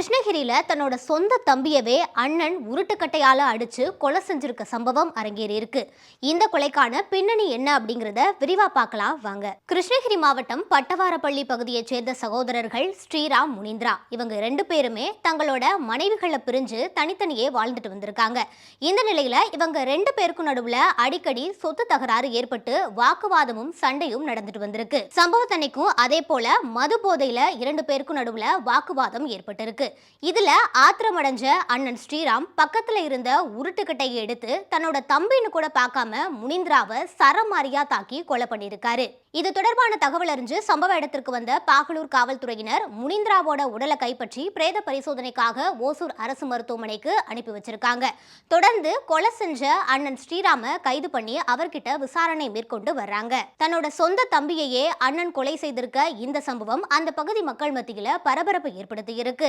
ich நீலகிரியில் தன்னோட சொந்த தம்பியவே அண்ணன் உருட்டுக்கட்டையால் அடித்து கொலை செஞ்சிருக்க சம்பவம் அரங்கேறி இருக்கு. இந்த கொலைக்கான பின்னணி என்ன அப்படிங்கிறத விரிவாக பார்க்கலாம் வாங்க. கிருஷ்ணகிரி மாவட்டம் பட்டவாரப்பள்ளி பகுதியைச் சேர்ந்த சகோதரர்கள் ஸ்ரீராம் முனிந்திரா. இவங்க ரெண்டு பேருமே தங்களோட மனைவிகளை பிரிஞ்சு தனித்தனியே வாழ்ந்துட்டு வந்திருக்காங்க. இந்த நிலையில் இவங்க ரெண்டு பேருக்கும் நடுவில் அடிக்கடி சொத்து தகராறு ஏற்பட்டு வாக்குவாதமும் சண்டையும் நடந்துட்டு வந்திருக்கு. சம்பவத்தன்னைக்கும் அதே போல மது போதையில் இரண்டு பேருக்கும் நடுவில் வாக்குவாதம் ஏற்பட்டிருக்கு. இதில் ஆத்திரமடைஞ்ச அண்ணன் ஸ்ரீராம் பக்கத்தில் இருந்த உருட்டுக்கட்டையை எடுத்து தன்னோட தம்பின்னு கூட பார்க்காம முனிந்திராவை சரமாரியா தாக்கி கொலை பண்ணியிருக்காரு. இது தொடர்பான தகவல் அறிஞ்சு சம்பவ இடத்திற்கு வந்த பாகலூர் காவல்துறையினர் முனிந்திராவோட உடலை கைப்பற்றி பிரேத பரிசோதனைக்காக ஓசூர் அரசு மருத்துவமனைக்கு அனுப்பி வச்சிருக்காங்க. தொடர்ந்து கொலை செஞ்ச அண்ணன் ஸ்ரீராம கைது பண்ணி அவர்கிட்ட விசாரணை மேற்கொண்டு வர்றாங்க. தன்னோட சொந்த தம்பியையே அண்ணன் கொலை செய்திருக்க இந்த சம்பவம் அந்த பகுதி மக்கள் மத்தியில பரபரப்பு ஏற்படுத்தி இருக்கு